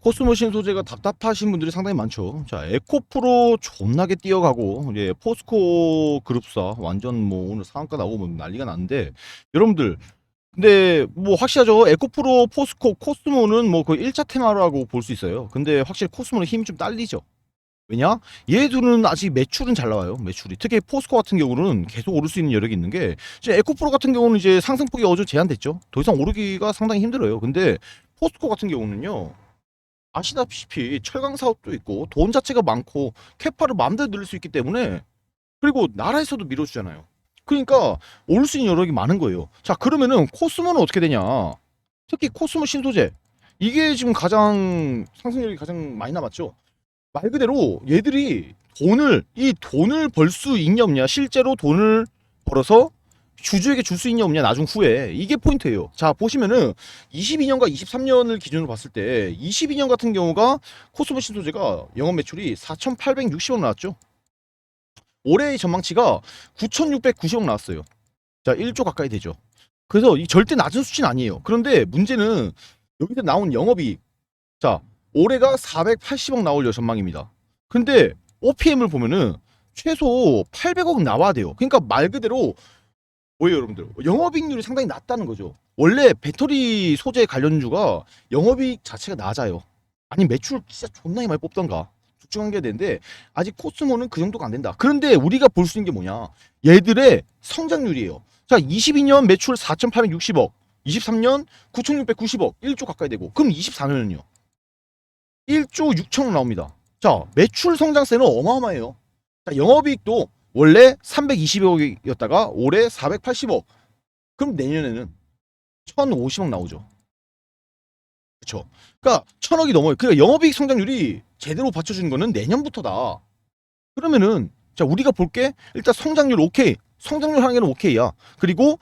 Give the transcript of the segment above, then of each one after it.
코스모신 소재가 답답하신 분들이 상당히 많죠. 자, 에코프로 존나게 뛰어가고 이제 포스코 그룹사 완전 뭐 오늘 상한가 나오고 뭐 난리가 났는데 여러분들 근데 뭐 확실하죠. 에코프로, 포스코, 코스모는 뭐 거의 1차 테마라고 볼 수 있어요. 근데 확실히 코스모는 힘이 좀 딸리죠. 왜냐? 얘들은 아직 매출은 잘 나와요. 매출이. 특히 포스코 같은 경우는 계속 오를 수 있는 여력이 있는 게 이제 에코프로 같은 경우는 이제 상승폭이 어제 제한됐죠. 더 이상 오르기가 상당히 힘들어요. 근데 포스코 같은 경우는요. 아시다시피 철강 사업도 있고 돈 자체가 많고 캐파를 마음대로 늘릴 수 있기 때문에 그리고 나라에서도 밀어주잖아요. 그러니까 올 수 있는 여력이 많은 거예요. 자 그러면은 코스모는 어떻게 되냐? 특히 코스모 신소재 이게 지금 가장 상승률이 가장 많이 남았죠. 말 그대로 얘들이 돈을 이 돈을 벌 수 있냐 없냐 실제로 돈을 벌어서 주주에게 줄 수 있냐 없냐 나중 후에 이게 포인트예요. 자 보시면은 22년과 23년을 기준으로 봤을 때 22년 같은 경우가 코스모 신소재가 영업 매출이 4,860억 나왔죠. 올해의 전망치가 9,690억 나왔어요. 자 1조 가까이 되죠. 그래서 이 절대 낮은 수치는 아니에요. 그런데 문제는 여기서 나온 영업이익 자 올해가 480억 나올 전망입니다. 근데 OPM을 보면은 최소 800억 나와야 돼요. 그러니까 말 그대로 뭐예요, 여러분들? 영업이익률이 상당히 낮다는 거죠. 원래 배터리 소재 관련주가 영업이익 자체가 낮아요. 아니 매출 진짜 존나게 많이 뽑던가 둘중 게 되는데 아직 코스모는 그 정도가 안 된다. 그런데 우리가 볼 수 있는 게 뭐냐? 얘들의 성장률이에요. 자, 22년 매출 4,860억, 23년 9,690억, 1조 가까이 되고 그럼 24년은요? 1조 6천억 나옵니다. 자, 매출 성장세는 어마어마해요. 자, 영업이익도 원래 320억이었다가 올해 480억. 그럼 내년에는 1,050억 나오죠. 그렇죠. 그러니까 1,000억이 넘어요. 그러니까 영업이익 성장률이 제대로 받쳐주는 거는 내년부터다. 그러면은 자 우리가 볼 게 일단 성장률 오케이. 성장률 하는 오케이야. 그리고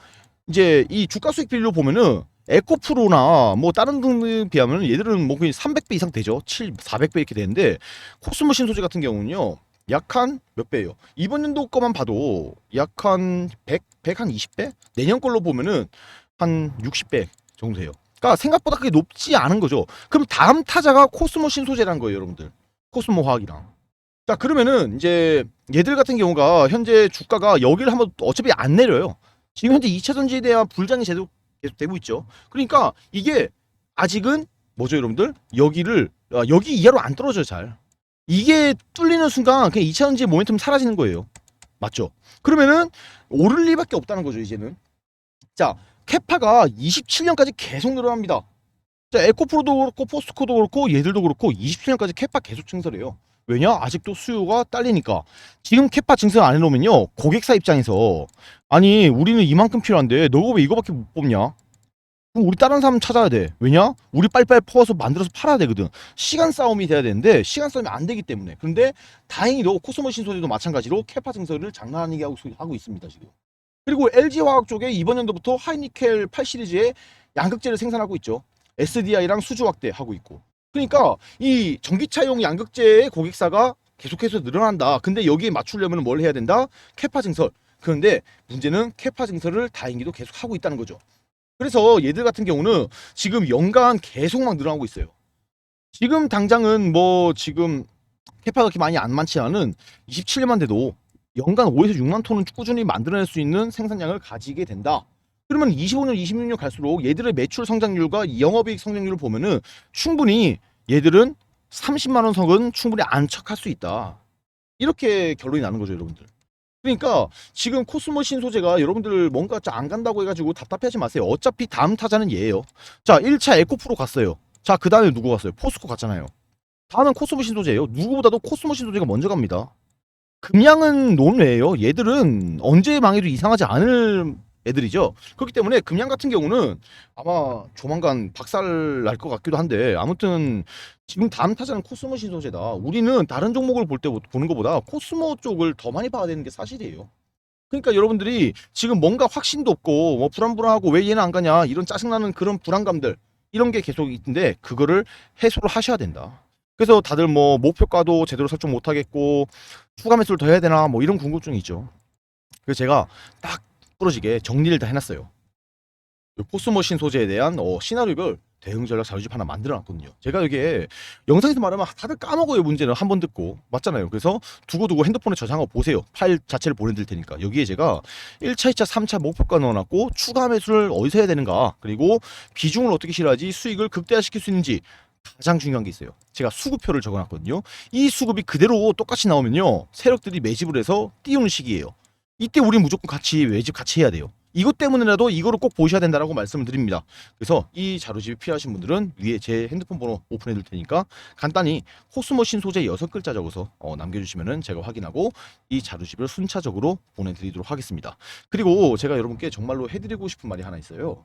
이제 이 주가 수익 비율로 보면은 에코프로나 뭐 다른 등에 비하면 얘들은 뭐 거의 300배 이상 되죠. 7, 400배 이렇게 되는데 코스모 신소재 같은 경우는요. 약 한 몇 배예요? 이번 연도 거만 봐도 약 한 100, 100 한 20배? 내년 걸로 보면은 한 60배 정도 돼요. 그러니까 생각보다 그게 높지 않은 거죠. 그럼 다음 타자가 코스모 신소재라는 거예요, 여러분들. 코스모 화학이랑. 자, 그러면은 이제 얘들 같은 경우가 현재 주가가 여기를 한번 어차피 안 내려요. 지금 현재 2차 전지에 대한 불장이 계속 되고 있죠. 그러니까 이게 아직은 뭐죠, 여러분들? 여기를 아, 여기 이하로 안 떨어져요, 잘. 이게 뚫리는 순간 그냥 2차 전지의 모멘텀 사라지는 거예요. 맞죠? 그러면은 오를 리밖에 없다는 거죠, 이제는. 자, 캐파가 27년까지 계속 늘어납니다. 자, 에코프로도 그렇고 포스코도 그렇고 얘들도 그렇고 27년까지 캐파 계속 증설해요. 왜냐? 아직도 수요가 딸리니까. 지금 캐파 증설 안 해놓으면요. 고객사 입장에서 아니 우리는 이만큼 필요한데 너가 왜 이거밖에 못 뽑냐? 그럼 우리 다른 사람 찾아야 돼. 왜냐? 우리 빨리빨리 퍼서 만들어서 팔아야 되거든. 시간 싸움이 돼야 되는데 시간 싸움이 안 되기 때문에. 그런데 다행히도 코스모 신소재도 마찬가지로 캐파 증설을 장난 아니게 하고, 하고 있습니다 지금. 그리고 LG화학 쪽에 이번 연도부터 하이니켈 8 시리즈의 양극재를 생산하고 있죠. SDI랑 수주 확대하고 있고. 그러니까 이 전기차용 양극재의 고객사가 계속해서 늘어난다. 근데 여기에 맞추려면 뭘 해야 된다? 캐파 증설. 그런데 문제는 캐파 증설을 다행히도 계속 하고 있다는 거죠. 그래서 얘들 같은 경우는 지금 연간 계속 막 늘어나고 있어요. 지금 당장은 뭐 지금 캐파가 그렇게 많이 안 많지만은 27년만 돼도 연간 5에서 6만 톤은 꾸준히 만들어낼 수 있는 생산량을 가지게 된다. 그러면 25년, 26년 갈수록 얘들의 매출 성장률과 영업이익 성장률을 보면은 충분히 얘들은 30만 원 선은 충분히 안착할 수 있다. 이렇게 결론이 나는 거죠, 여러분들. 그러니까 지금 코스모 신소재가 여러분들 뭔가 안 간다고 해가지고 답답해하지 마세요. 어차피 다음 타자는 얘예요. 자, 1차 에코프로 갔어요. 자, 그 다음에 누구 갔어요? 포스코 갔잖아요. 다음은 코스모 신소재예요. 누구보다도 코스모 신소재가 먼저 갑니다. 금양은 논외예요. 얘들은 언제 망해도 이상하지 않을 애들이죠. 그렇기 때문에 금양 같은 경우는 아마 조만간 박살 날 것 같기도 한데 아무튼 지금 다음 타자는 코스모 신소재다. 우리는 다른 종목을 볼 때 보는 것보다 코스모 쪽을 더 많이 봐야 되는 게 사실이에요. 그러니까 여러분들이 지금 뭔가 확신도 없고 뭐 불안불안하고 왜 얘는 안 가냐 이런 짜증나는 그런 불안감들 이런 게 계속 있는데 그거를 해소를 하셔야 된다. 그래서 다들 뭐 목표가도 제대로 설정 못 하겠고 추가 매수를 더 해야 되나 뭐 이런 궁금증이 있죠. 그래서 제가 딱 부러지게 정리를 다 해놨어요. 포스머신 소재에 대한 어, 시나리오별 대응 전략 자료집 하나 만들어 놨거든요. 제가 이게 영상에서 말하면 다들 까먹어요. 문제는 한 번 듣고 맞잖아요. 그래서 두고두고 핸드폰에 저장하고 보세요. 파일 자체를 보내드릴 테니까 여기에 제가 1차, 2차, 3차 목표가 넣어놨고 추가 매수를 어디서 해야 되는가 그리고 비중을 어떻게 실어야지 수익을 극대화시킬 수 있는지 가장 중요한 게 있어요. 제가 수급표를 적어놨거든요. 이 수급이 그대로 똑같이 나오면요. 세력들이 매집을 해서 띄우는 시기예요. 이때 우리 무조건 같이 매집 같이 해야 돼요. 이것 때문에라도 이거를 꼭 보셔야 된다라고 말씀을 드립니다. 그래서 이 자료집이 필요하신 분들은 위에 제 핸드폰 번호 오픈해 둘 테니까 간단히 코스모신 소재 여섯 글자 적어서 어, 남겨주시면은 제가 확인하고 이 자료집을 순차적으로 보내드리도록 하겠습니다. 그리고 제가 여러분께 정말로 해드리고 싶은 말이 하나 있어요.